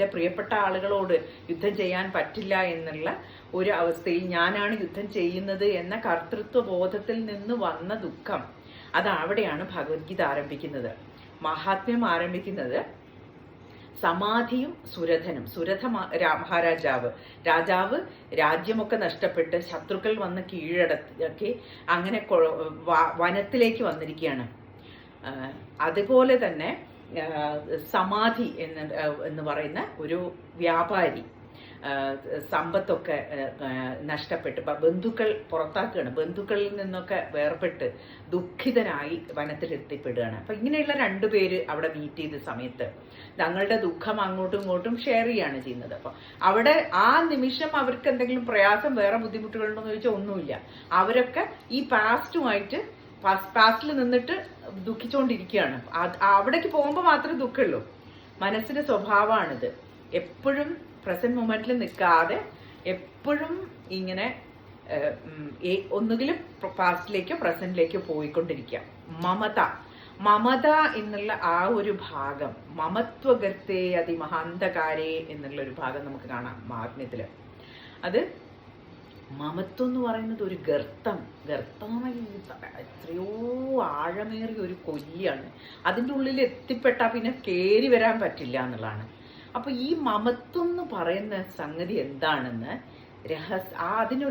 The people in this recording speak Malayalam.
എന്റെ പ്രിയപ്പെട്ട ആളുകളോട് യുദ്ധം ചെയ്യാൻ പറ്റില്ല എന്നുള്ള ഒരു അവസ്ഥയിൽ ഞാനാണ് യുദ്ധം ചെയ്യുന്നത് എന്ന കർത്തൃത്വ ബോധത്തിൽ നിന്ന് വന്ന ദുഃഖം അത് അവിടെയാണ് ഭഗവത്ഗീത ആരംഭിക്കുന്നത്. മഹാത്മ്യം ആരംഭിക്കുന്നത് സമാധിയും സുരഥനും. സുരഥ മഹാരാജാവ്. രാജാവ് രാജ്യമൊക്കെ നഷ്ടപ്പെട്ട് ശത്രുക്കൾ വന്ന് കീഴടക്കി അങ്ങനെ വനത്തിലേക്ക് വന്നിരിക്കുകയാണ്. അതുപോലെ തന്നെ സമാധി എന്ന് എന്ന് പറയുന്ന ഒരു വ്യാപാരി സമ്പത്തൊക്കെ നഷ്ടപ്പെട്ട് ബന്ധുക്കൾ പുറത്താക്കുകയാണ്. ബന്ധുക്കളിൽ നിന്നൊക്കെ വേർപെട്ട് ദുഃഖിതനായി വനത്തിലെത്തിപ്പെടുകയാണ്. അപ്പം ഇങ്ങനെയുള്ള രണ്ടു പേര് അവിടെ മീറ്റ് ചെയ്ത സമയത്ത് തങ്ങളുടെ ദുഃഖം അങ്ങോട്ടും ഇങ്ങോട്ടും ഷെയർ ചെയ്യാണ് ചെയ്യുന്നത്. അപ്പം അവിടെ ആ നിമിഷം അവർക്ക് എന്തെങ്കിലും പ്രയാസം വേറെ ബുദ്ധിമുട്ടുകളുണ്ടോ എന്ന് ചോദിച്ചാൽ ഒന്നുമില്ല. അവരൊക്കെ ഈ പാസ്റ്റുമായിട്ട് പാസ്റ്റിൽ നിന്നിട്ട് ദുഃഖിച്ചുകൊണ്ടിരിക്കുകയാണ് അവിടേക്ക് പോകുമ്പോൾ മാത്രമേ ദുഃഖമുള്ളൂ. മനസ്സിന്റെ സ്വഭാവമാണിത്. എപ്പോഴും പ്രസന്റ് മൊമെന്റിൽ നിൽക്കാതെ എപ്പോഴും ഇങ്ങനെ ഒന്നുകിലും പാസ്റ്റിലേക്കോ പ്രസന്റിലേക്കോ പോയിക്കൊണ്ടിരിക്കുക. മമത. മമത എന്നുള്ള ആ ഒരു ഭാഗം മമത്വഗർത്തേ അതിമഹാന്തകാരേ എന്നുള്ള ഒരു ഭാഗം നമുക്ക് കാണാം മാഗ്ന്യത്തിൽ അത് മമത്വം എന്ന് പറയുന്നത് ഒരു ഗർത്തം. ഗർത്തം എന്ന് എത്രയോ ആഴമേറിയ ഒരു കൊല്ലിയാണ് അതിന്റെ ഉള്ളിൽ എത്തിപ്പെട്ടാൽ പിന്നെ കയറി വരാൻ പറ്റില്ല എന്നുള്ളതാണ്. അപ്പൊ ഈ മമത്വം എന്ന് പറയുന്ന സംഗതി എന്താണെന്ന് രഹസ്യ ആ അതിന്